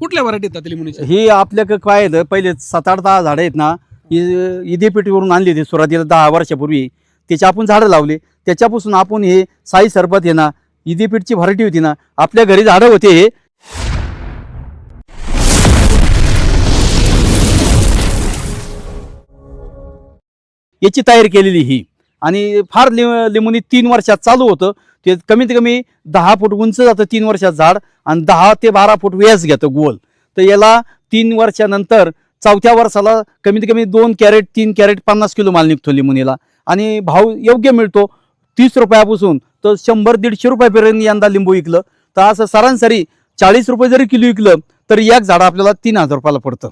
कुठल्या व्हरायटी येतात लिंबूनीच्या ही आपल्याकडे काय येतं पहिले सात आठ दहा झाडं आहेत ना ही इदेपेटीवरून आणली होती सुरुवातीला दहा वर्षापूर्वी. त्याची आपण झाडं लावले. त्याच्यापासून आपण हे साई सरबत हे ना इदेपीठची व्हरायटी होती ना आपल्या घरी झाडं होते हे. याची तयारी केलेली ही. आणि फार लि लिंबूनी तीन वर्षात चालू होतं. ते कमीत कमी दहा फूट उंच जातं तीन वर्षात झाड आणि दहा ते बारा फूट व्यास घेतं गोल. तर याला तीन वर्षानंतर चौथ्या वर्षाला कमीत कमी दोन कॅरेट तीन कॅरेट पन्नास किलो माल निघतो लिंबुनीला. आणि भाव योग्य मिळतो. तीस रुपयापासून तर शंभर दीडशे रुपयापर्यंत यंदा लिंबू विकलं. तर असं सरासरी चाळीस रुपये जरी किलो विकलं तर एक झाड आपल्याला तीन हजार रुपयाला पडतं.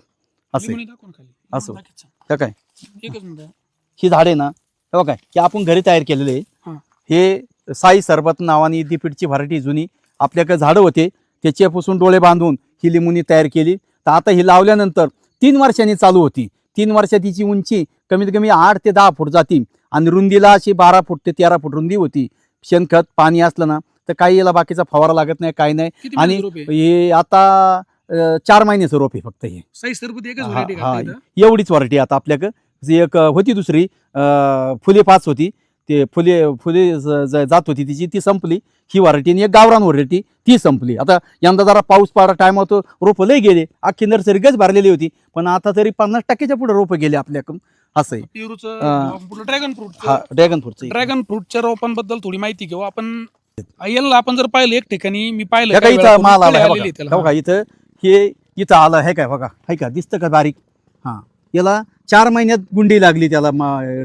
असं आहे. असं. हे काय? ही झाडे ना हे बघा की आपण घरी तयार केलेले आहे. हा. साई सरबत नावाने दीपीठची व्हरायटी जुनी. आपल्याकडे झाडं होते. त्याच्यापासून डोळे बांधून ही लिंबुनी तयार केली. तर आता ही लावल्यानंतर तीन वर्षांनी चालू होती. तीन वर्षात तिची उंची कमीत कमी आठ ते दहा फूट जाती. आणि रुंदीला अशी बारा फूट ते तेरा फूट रुंदी होती. शेणखत पाणी असलं ना तर काही याला बाकीचा फवारा लागत नाही काही नाही. आणि? हे आता चार महिन्याचं रोप आहे फक्त हे. एवढीच व्हरायटी आता आपल्याकडं. जी एक होती दुसरी फुले पाच होती. ते फुले फुले ज- ज- जात होती तिची ती संपली. ही व्हरायटी आणि एक गावरान व्हरायटी ती संपली. आता यंदा जरा पाऊस पाडा टाइम होतो रोपं लय गेले. अख्खी नर्सरी गच भरलेली होती. पण आता तरी पन्नास टक्क्याच्या पुढे रोपं गेले आपल्याकडून. असं आहे. पेरूचं ड्रॅगन फ्रूट हा ड्रॅगन फ्रूटचं ड्रॅगन फ्रूटच्या रोपांबद्दल थोडी माहिती घेऊ. आपण याला आपण जर पाहिलं एक ठिकाणी मी पाहिलं हे का काही इथं माल आला फुले हे आलेली बघा. आहेत त्याला. हे बघा इथं. हे इथं आलं हे काय बघा. हे का दिसतं का बारीक? हा. याला चार महिन्यात गुंडी लागली त्याला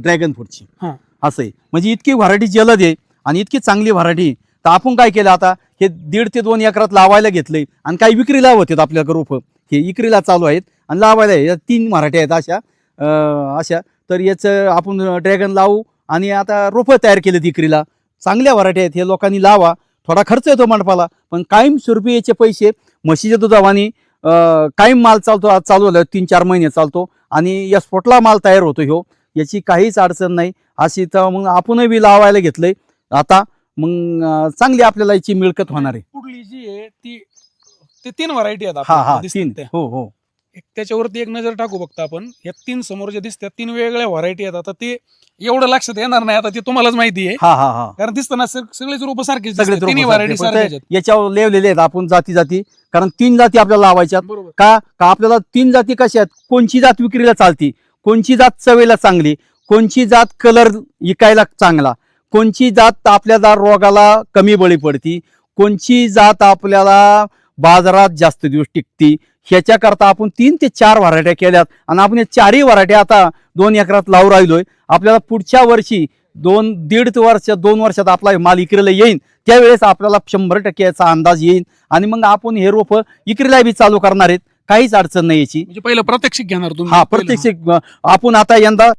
ड्रॅगन फ्रूटची हा. असं आहे म्हणजे इतकी व्हरायटी जलद आहे आणि इतकी चांगली व्हरायटी तर आपण काय केलं आता? हे दीड ते दोन एकरात लावायला घेतले आणि काही विक्रीला होतात आपल्याकडे रोपं. हे विक्रीला चालू आहेत आणि लावायला आहे. या तीन मराठी आहेत अशा. अशा. तर याचं आपण ड्रॅगन लावू आणि आता रोपं तयार केलेत विक्रीला चांगल्या व्हरायटी आहेत. हे लोकांनी लावा. थोडा खर्च येतो मंडपाला. पण कायमस्वरूपी याचे पैसे म्हशीच्या दुधावानी कायम माल चालतो आज चालू झाला तीन चार महिने चालतो. आणि या स्फोटला माल तयार होतो ह्यो. याची काहीच अडचण नाही. अशी तर मग आपणही बी लावायला घेतलंय. आता मग चांगली आपल्याला याची मिळकत होणार आहे. पुढली जी आहे ती ते तीन व्हरायटी आहेत हा हा आपल्याला दिसतात तीन. त्या. हो हो. एक त्याच्यावरती एक नजर टाकू बघता आपण. या तीन समोर ज्या दिसतात तीन वेगवेगळ्या व्हरायटी आहेत. आता ते एवढं लक्षात येणार नाही. आता ते तुम्हालाच माहिती आहे. हा हा हा. कारण दिसताना सग- सगळेच रूप सारखेच सगळे दिसतात. तिन्ही व्हरायटी आहेत. याच्यावर लेवलेले आहेत आपण जाती जाती. कारण तीन जाती आपल्याला लावायच्यात. बरोबर. का? का आपल्याला तीन जाती कशा आहेत? कोणची जात विक्रीला चालती? कोणची जात चवेला चांगली? कोणची जात कलर विकायला चांगला? कोणची जात आपल्याला रोगाला कमी बळी पडती? कोणची जात आपल्याला बाजारात जास्त दिवस टिकती? ह्याच्याकरता आपण तीन ते चार व्हरायट्या केल्यात. आणि आपण या चारही व्हरायट्या आता दोन एकरात लावून राहिलोय. आपल्याला पुढच्या वर्षी दोन दीड वर्ष दोन वर्षात आपला माल इकरीला येईल त्यावेळेस आपल्याला शंभर टक्के याचा अंदाज येईल आणि मग आपण हे रोप इकरीला बी चालू करणार आहेत. काहीच अडचण नाही याची. म्हणजे पहिलं प्रात्यक्षिक घेणार तुम्ही. हा पहिलं. प्रत्यक्ष आपण आता यंदा